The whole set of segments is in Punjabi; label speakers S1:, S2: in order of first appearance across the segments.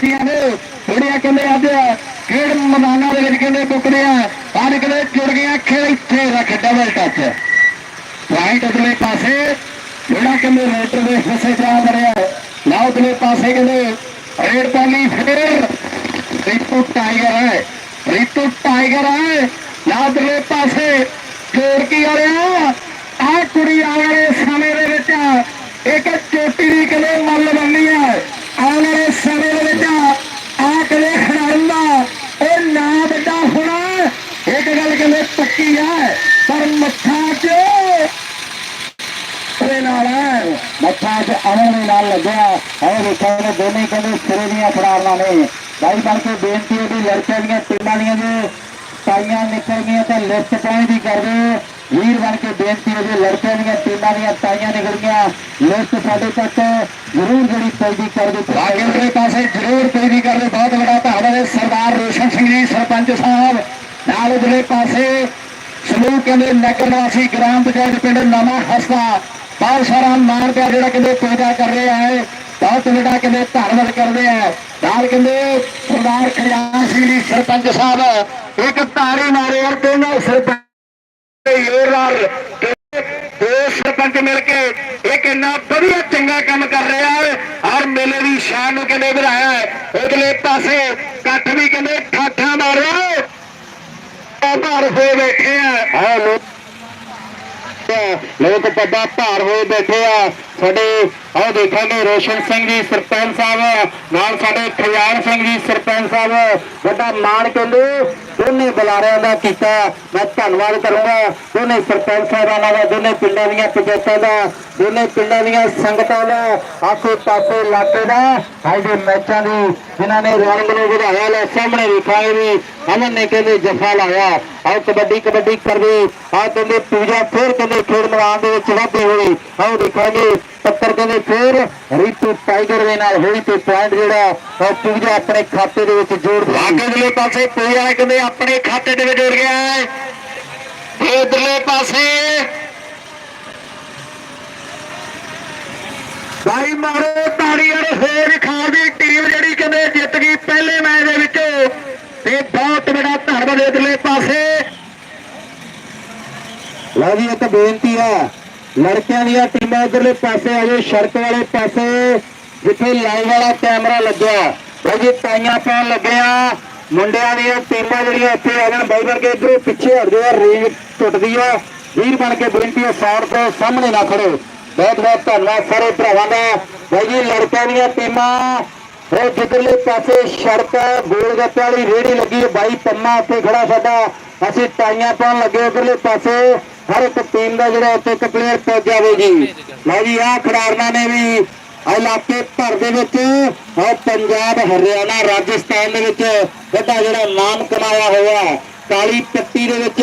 S1: ਕੁਸ਼ਤੀਆਂ ਨੇ ਜਿਹੜੀਆਂ ਕਹਿੰਦੇ ਅੱਜ ਖੇਡ ਮੈਦਾਨਾਂ ਦੇ ਵਿੱਚ ਕਹਿੰਦੇ ਮੁੱਕਦੇ ਆ। ਅੱਜ ਕਹਿੰਦੇ ਜੁੜ ਗਿਆ ਖੇਡ ਇੱਥੇ ਰੱਖ ਡਬਲ ਟੱਚ ਰਾਈਟ ਅਗਲੇ ਪਾਸੇ, ਜਿਹੜਾ ਕਹਿੰਦੇ ਰੇਟਰ ਦੇ ਹਿੱਸੇ ਚ ਆ ਬੜਿਆ ਨਾ ਉਧਰਲੇ ਪਾਸੇ ਕਹਿੰਦੇ ਰੇਡ ਪਾਲੀ ਫੇਰ ਰੀਤੂ ਟਾਈਗਰ ਹੈ। ਰੀਤੂ ਟਾਈਗਰ ਹੈ। ਨਾ ਉਧਰਲੇ ਪਾਸੇ ਜੋੜ ਕੀ ਆ ਰਿਹਾ। ਆ ਕੁੜੀ ਆਉਣ ਵਾਲੇ ਸਮੇਂ ਦੇ ਵਿੱਚ ਇੱਕ ਚੋਟੀ ਦੀ ਕਹਿੰਦੇ ਮੱਲ ਬਣਨੀ ਹੈ ਆਉਣ ਵਾਲੇ ਸਮੇਂ ਦੇ ਵਿੱਚ ਆ ਕਦੇ ਖੜਾਉਂਦਾ ਉਹ ਨਾ ਵੱਡਾ ਹੋਣਾ ਇੱਕ ਕਹਿੰਦੇ ਪੱਕੀ ਹੈ ਪਰ ਮੱਥਾ 'ਚ ਉਹਦੇ ਨਾਲ, ਮੱਥਾ 'ਚ ਅਮਨ ਦੇ ਨਾਲ ਲੱਗਿਆ। ਇਹ ਵੇਖਿਆ ਦੋਨੇ ਕਹਿੰਦੇ ਸਿਰੇ ਦੀਆਂ ਖੜਾਰਨਾ ਨੇ। ਬਾਈ ਬਣ ਕੇ ਬੇਨਤੀ ਹੈ ਵੀ ਲੜਕਿਆਂ ਦੀਆਂ ਟੀਮਾਂ ਦੀਆਂ ਜੇ ਟਾਈਆਂ ਨਿਕਲ ਗਈਆਂ ਤਾਂ ਲਿਫਟ ਪੁਆਇੰਟ ਕਰ ਦਿਓ। ਵੀਰ ਬਣ ਕੇ ਬੇਨਤੀ ਹੈ ਵੀ ਲੜਕਿਆਂ ਦੀਆਂ ਟੀਮਾਂ ਦੀਆਂ ਟਾਈਆਂ ਨਿਕਲ ਗਈਆਂ। ਲਿਫਟ ਸਾਡੇ ਤੱਕ ਜ਼ਰੂਰ ਜਿਹੜੀ ਪੈਦੀ ਕਰ ਦਿਓ। ਬਾਕੀ ਦੇ ਪਾਸੇ ਜ਼ਰੂਰ ਪੈਦੀ ਕਰ ਦਿਓ। ਬਹੁਤ ਵੱਡਾ ਧੰਨਵਾਦ ਹੈ ਸਰਦਾਰ ਰੋਸ਼ਨ ਸਿੰਘ ਜੀ, ਸਰਪੰਚ ਸਾਹਿਬ। ਨਾਲ ਉਧਰਲੇ ਪਾਸੇ ਸਮੂਹ ਕਹਿੰਦੇ ਨਗਰ ਵਾਸੀ ਗ੍ਰਾਮ ਪੰਚਾਇਤ ਪਿੰਡ ਨਵਾਂ ਹਸਤਾ। ਬਹੁਤ ਸਾਰਾ ਮਾਣ ਪਿਆ ਜਿਹੜਾ ਕਹਿੰਦੇ ਪੂਜਾ ਕਰ ਰਿਹਾ ਹੈ। ਬਹੁਤ ਵੱਡਾ ਕਹਿੰਦੇ ਧੰਨਵਾਦ ਕਰਦੇ ਆ। ਨਾਲ ਕਹਿੰਦੇ ਸਰਦਾਰ ਖਿਆਲ ਸਿੰਘ ਜੀ ਸਰਪੰਚ ਸਾਹਿਬ, ਇੱਕ ਤਾੜੀ ਮਾਰੇ ਔਰ ਦੋਨੋਂ ਸਰਪੰਚ ਯੋਰ ਦੋ ਸਰਪੰਚ ਮਿਲ ਕੇ ਇੱਕ ਇੰਨਾ ਵਧੀਆ ਚੰਗਾ ਕੰਮ ਕਰ ਰਿਹਾ ਹੈ। ਔਰ ਮੇਲੇ ਦੀ ਸ਼ਾਨ ਨੂੰ ਕਹਿੰਦੇ ਵਧਾਇਆ ਹੈ। ਉਧਰਲੇ ਪਾਸੇ ਇਕੱਠ ਵੀ ਕਹਿੰਦੇ ਭਾਰ ਹੋਏ ਬੈਠੇ ਆ। ਲੋਕ ਲੋਕ ਭਾਰ ਹੋਏ ਬੈਠੇ ਆ। ਸਾਡੇ ਆਓ ਦੇਖਾਂਗੇ ਰੋਸ਼ਨ ਸਿੰਘ ਜੀ, ਸਰਪੰਚ ਸਾਹਿਬ, ਨਾਲ ਸਾਡੇ ਖਿਆਲ ਸਿੰਘ ਜੀ, ਸਰਪੰਚ ਸਾਹਿਬ, ਵੱਡਾ ਮਾਣ ਕਹਿੰਦੇ ਦੋਨੇ ਬੁਲਾਰਿਆਂ ਦਾ ਕੀਤਾ। ਮੈਂ ਧੰਨਵਾਦ ਕਰੂੰਗਾ ਦੋਨੇ ਸਰਪੰਚ ਸਾਹਿਬਾਨਾਂ ਦਾ, ਦੋਨੇ ਪਿੰਡਾਂ ਦੀਆਂ ਪੰਚਾਇਤਾਂ ਦਾ, ਦੋਨੇ ਪਿੰਡਾਂ ਦੀਆਂ ਸੰਗਤਾਂ ਦਾ, ਆਸੇ ਪਾਸੇ ਇਲਾਕੇ ਦਾ, ਅੱਜ ਦੇ ਮੈਚਾਂ ਦੀ ਜਿਨ੍ਹਾਂ ਨੇ ਰੌਣਕ ਨੂੰ ਵਧਾਇਆ, ਲੈ ਸਾਹਮਣੇ ਵੇਖਾਂਗੇ ਵੀ, ਅਮਨ ਨੇ ਕਹਿੰਦੇ ਜਫਾ ਲਾਇਆ। ਆਓ ਕਬੱਡੀ ਕਬੱਡੀ ਕਰਦੇ, ਆਹ ਕਹਿੰਦੇ ਪੂਜਾ, ਫੇਰ ਕਹਿੰਦੇ ਖੇਡ ਮੈਦਾਨ ਦੇ ਵਿੱਚ ਵਾਧੀ ਹੋਈ ਆਓ ਦੇਖਾਂਗੇ ਪੱਤਰ ਕਹਿੰਦੇ ਫੇਰ ਰੀਤੂ ਟਾਈਗਰ ਦੇ ਨਾਲ ਹੋਈ ਤੇ ਪੁਆਇੰਟ ਜਿਹੜਾ ਉਹ ਪੂਜਾ ਆਪਣੇ ਖਾਤੇ ਦੇ ਵਿੱਚ ਜੋੜ ਦਿੱਤਾ। ਅਗਲੇ ਪਾਸੇ ਪੂਜਾ ਕਹਿੰਦੇ ਆਪਣੇ ਖਾਤੇ ਦੇ ਵਿੱਚ ਜੋੜ ਗਿਆ ਹੈ। ਇਧਰਲੇ ਪਾਸੇ ਭਾਈ ਮਾਰੋ ਤਾੜੀ ਵਾਲੇ ਹੋਰ ਖਾਲ ਦੀ ਟੀਮ ਜਿਹੜੀ ਕਹਿੰਦੇ ਜਿੱਤ ਗਈ ਪਹਿਲੇ ਮੈਚ ਦੇ ਵਿੱਚ। ਤੇ ਬਹੁਤ ਵੱਡਾ ਧੰਨਵਾਦ ਇਧਰਲੇ ਪਾਸੇ। ਲਓ ਜੀ ਇੱਕ ਬੇਨਤੀ ਆ ਲੜਕਿਆਂ ਦੀਆਂ ਟੀਮਾਂ ਇਧਰਲੇ ਪਾਸੇ ਆ ਜਾਓ ਸੜਕ ਵਾਲੇ ਪਾਸੇ, ਜਿੱਥੇ ਲਾਈਵ ਵਾਲਾ ਕੈਮਰਾ ਲੱਗਿਆ। ਬਾਈ ਜੀ, ਤਾਈਆਂ ਪਾਉਣ ਲੱਗਿਆ। ਮੁੰਡਿਆਂ ਦੀਆਂ ਟੀਮਾਂ ਜਿਹੜੀਆਂ ਇੱਥੇ ਆ ਜਾਣ ਬਾਈ ਬਣ ਕੇ ਇਧਰੋਂ ਪਿੱਛੇ ਹਟ ਜਾਓ, ਰੇਂਜ ਟੁੱਟਦੀ ਆ। ਵੀਰ ਬਣ ਕੇ ਬੇਨਤੀ ਹੈ ਸਾਈਡ ਤੋਂ ਸਾਹਮਣੇ ਨਾ ਖੜੋ ਬਹੁਤ ਬਹੁਤ ਧੰਨਵਾਦ ਸਾਰੇ ਭਰਾਵਾਂ ਦਾ। ਬਾਈ ਜੀ, ਲੜਕਿਆਂ ਦੀਆਂ ਟੀਮਾਂ ਉਹ ਜਿੱਧਰਲੇ ਪਾਸੇ ਸੜਕ ਗੋਲ ਗੱਪੇ ਵਾਲੀ ਰੇੜੀ ਲੱਗੀ ਬਾਈ ਪੰਮਾ ਉੱਥੇ ਖੜਾ ਸਾਡਾ। ਅਸੀਂ ਟਾਈਆਂ ਪਾਉਣ ਲੱਗੇ ਉਧਰਲੇ ਪਾਸੇ। ਹਰ ਇੱਕ ਟੀਮ ਦਾ ਜਿਹੜਾ ਉੱਥੇ ਇੱਕ ਪਲੇਅਰ ਪਹੁੰਚ ਜਾਵੇ ਜੀ। ਲਓ ਜੀ, ਆਹ ਖਿਡਾਰਨਾਂ ਨੇ ਵੀ ਇਲਾਕੇ ਭਰ ਦੇ ਵਿੱਚ, ਆਹ ਪੰਜਾਬ, ਹਰਿਆਣਾ, ਰਾਜਸਥਾਨ ਦੇ ਵਿੱਚ ਵੱਡਾ ਜਿਹੜਾ ਨਾਮ ਕਮਾਇਆ ਹੋਇਆ ਕਾਲੀ ਪੱਟੀ ਦੇ ਵਿੱਚ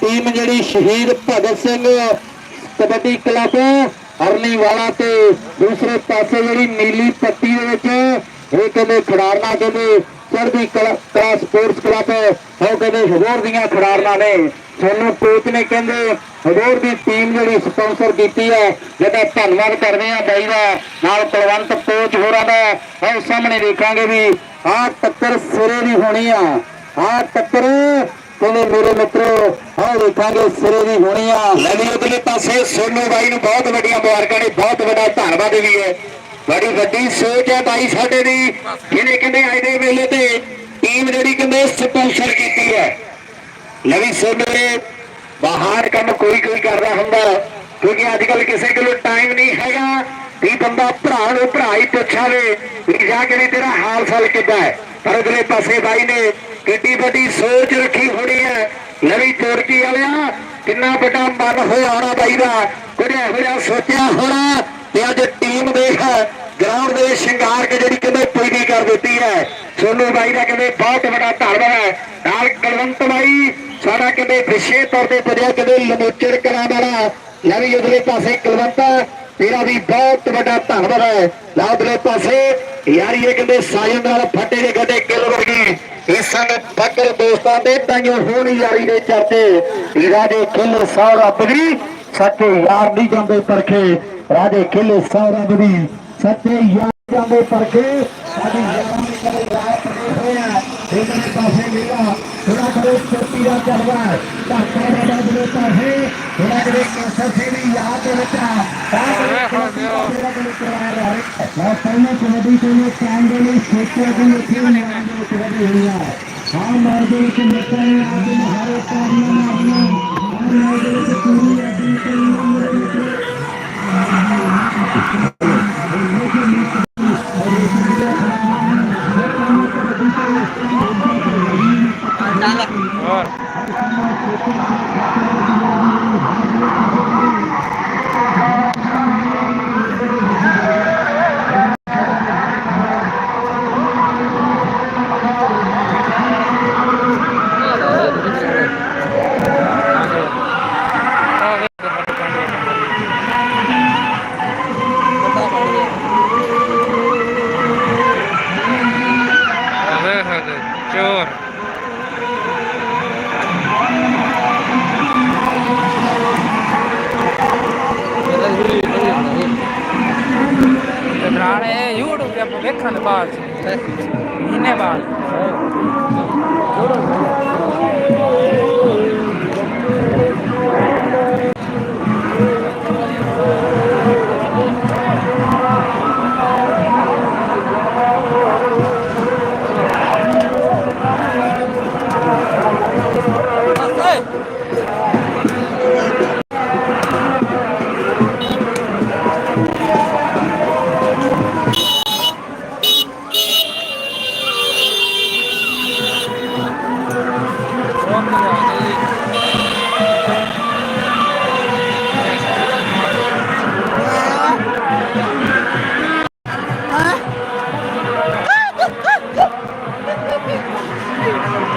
S1: ਟੀਮ ਜਿਹੜੀ ਸ਼ਹੀਦ ਭਗਤ ਸਿੰਘ ਕਬੱਡੀ ਕਲੱਬ, ਅਰਨੀ ਵਾਲਾ ਤੇ ਦੂਸਰੇ ਪਾਸੇ ਜਿਹੜੀ ਨੀਲੀ ਪੱਟੀ ਦੇ ਵਿੱਚ, ਇਹ ਕਹਿੰਦੇ ਖਿਡਾਰਨਾ ਕਹਿੰਦੇ ਚੜ੍ਹਦੀ ਕਲਾ ਕਲਾ ਸਪੋਰਟਸ ਕਲੱਬ ਉਹ ਕਹਿੰਦੇ ਹੋਰ ਦੀਆਂ ਖਿਡਾਰਨਾ ਨੇ। ਸੋਨੂੰ ਕੋਚ ਨੇ ਕਹਿੰਦੇ, ਹਜ਼ੂਰ ਦੀ ਟੀਮ ਜਿਹੜੀ ਸਪਾਂਸਰ ਕੀਤੀ ਹੈ, ਜਿਹਦਾ ਧੰਨਵਾਦ ਕਰਦੇ ਆ ਬਾਈ ਦਾ, ਨਾਲ ਕੁਲਵੰਤ ਕੋਚ ਹੋਰਾਂ ਦਾ। ਉਹ ਸਾਹਮਣੇ ਦੇਖਾਂਗੇ ਵੀ ਆਹ ਟੱਕਰ ਸਿਰੇ ਦੀ ਹੋਣੀ ਆ। ਆਹ ਟੱਕਰ ਕਹਿੰਦੇ ਮੇਰੇ ਮਿੱਤਰੋ, ਆਹ ਦੇਖਾਂਗੇ ਸਿਰੇ ਦੀ ਹੋਣੀ ਆ। ਲੈਣੀ ਉਧਰਲੇ ਪਾਸੇ ਸੋਨੂ ਬਾਈ ਨੂੰ ਬਹੁਤ ਵੱਡੀਆਂ ਮੁਬਾਰਕਾਂ ਨੇ, ਬਹੁਤ ਵੱਡਾ ਧੰਨਵਾਦ ਵੀ ਹੈ। ਬੜੀ ਵੱਡੀ ਸੋਚ ਹੈ ਬਾਈ ਸਾਡੇ ਦੀ, ਜਿਹਨੇ ਕਹਿੰਦੇ ਅੱਜ ਦੇ ਵੇਲੇ ਤੇ ਟੀਮ ਜਿਹੜੀ ਕਹਿੰਦੇ ਸਪਾਂਸਰ ਕੀਤੀ ਹੈ। ਲਵੀ ਸੋਨੂ ਨੇ ਬਾਹਰ ਕੰਮ ਕੋਈ ਕੋਈ ਕਰਦਾ ਹੁੰਦਾ, ਕਿਉਂਕਿ ਅੱਜ ਕੱਲ ਕਿਸੇ ਕੋਲ ਟਾਈਮ ਨਹੀਂ ਹੈਗਾ, ਵੀ ਬੰਦਾ ਭਰਾ ਨੂੰ ਭਰਾ ਹੀ ਪੁੱਛਾਵੇ ਵੀ ਜਾ ਕੇ ਤੇਰਾ ਹਾਲ ਚਾਲ ਕਿੱਦਾਂ ਹੈ। ਪਰ ਅਗਲੇ ਪਾਸੇ ਬਾਈ ਨੇ ਕਿੱਡੀ ਵੱਡੀ ਸੋਚ ਰੱਖੀ ਹੋਣੀ ਹੈ ਲਵੀ ਤੋਰਕੀ ਵਾਲਿਆ, ਕਿੰਨਾ ਵੱਡਾ ਮਨ ਹੋਇਆ ਹੋਣਾ ਬਾਈ ਦਾ ਕੁੜਿਆ ਹੋਇਆ ਸੋਚਿਆ ਹੋਣਾ ਤੇ ਅੱਜ ਟੀਮ ਦੇਖ ਗਰਾਊਂਡ ਦੇ ਸ਼ਿੰਗਾਰ ਕੇ ਜਿਹੜੀ ਕਹਿੰਦੇ ਪੈਦੀ ਕਰ ਦਿੱਤੀ ਹੈ। ਸੋਨੂ ਬਾਈ ਦਾ ਕਹਿੰਦੇ ਬਹੁਤ ਵੱਡਾ ਧੰਨਵਾਦ ਹੈ। ਨਾਲ ਕੁਲਵੰਤ ਬਾਈ ਸਾਡਾ ਕਹਿੰਦੇ ਵਿਸ਼ੇ ਤੌਰ ਤੇ ਬੜਿਆ ਕਹਿੰਦੇ ਲਮੋਚਰ ਕਰਾਂ ਵਾਲਾ। ਲਵੀ ਉਧਰੇ ਪਾਸੇ ਕੁਲਵੰਤ, ਤੇਰਾ ਵੀ ਬਹੁਤ ਵੱਡਾ ਧੰਨਵਾਦ ਹੈ। ਲਾ ਉਧਰੇ ਪਾਸੇ ਯਾਰੀ ਇਹ ਕਹਿੰਦੇ ਸਾਜਨ ਨਾਲ ਫੱਟੇ ਦੇ ਗੱਡੇ ਕਿਲ ਵਰਗੀ। ਇਸ ਸਮੇਂ ਫਕਰ ਦੋਸਤਾਂ ਦੇ ਤਾਈਓ ਹੋਣੀ ਯਾਰੀ ਦੇ ਚਰਚੇ। ਰਾਜੇ ਖਿਲ ਸੌ ਰੱਬ ਦੀ, ਸੱਚੇ ਯਾਰ ਨਹੀਂ ਜਾਂਦੇ ਪਰਖੇ। ਰਾਜੇ ਖਿਲ ਸੌ ਰੱਬ ਦੀ, ਸੱਚੇ ਯਾਰ ਜਾਂਦੇ ਪਰਖੇ। ਸਾਡੀ ਯਾਰਾਂ ਦੀ उतना पैसे लेगा थोड़ा बहुत छोटीरा चलवार होता है थोड़ा बहुत कैसा से भी याद होता और पहले कबड्डी के लिए कैंडे
S2: ने क्षेत्र के लिए खेलने वाले कबड्डी हुआ हम मजदूर के मित्र ने आज हमारे कार्य में अपने हम
S3: मजदूर के पूरी अभी ఎక్కడ బాగా నిన్నే బాగా Thank you.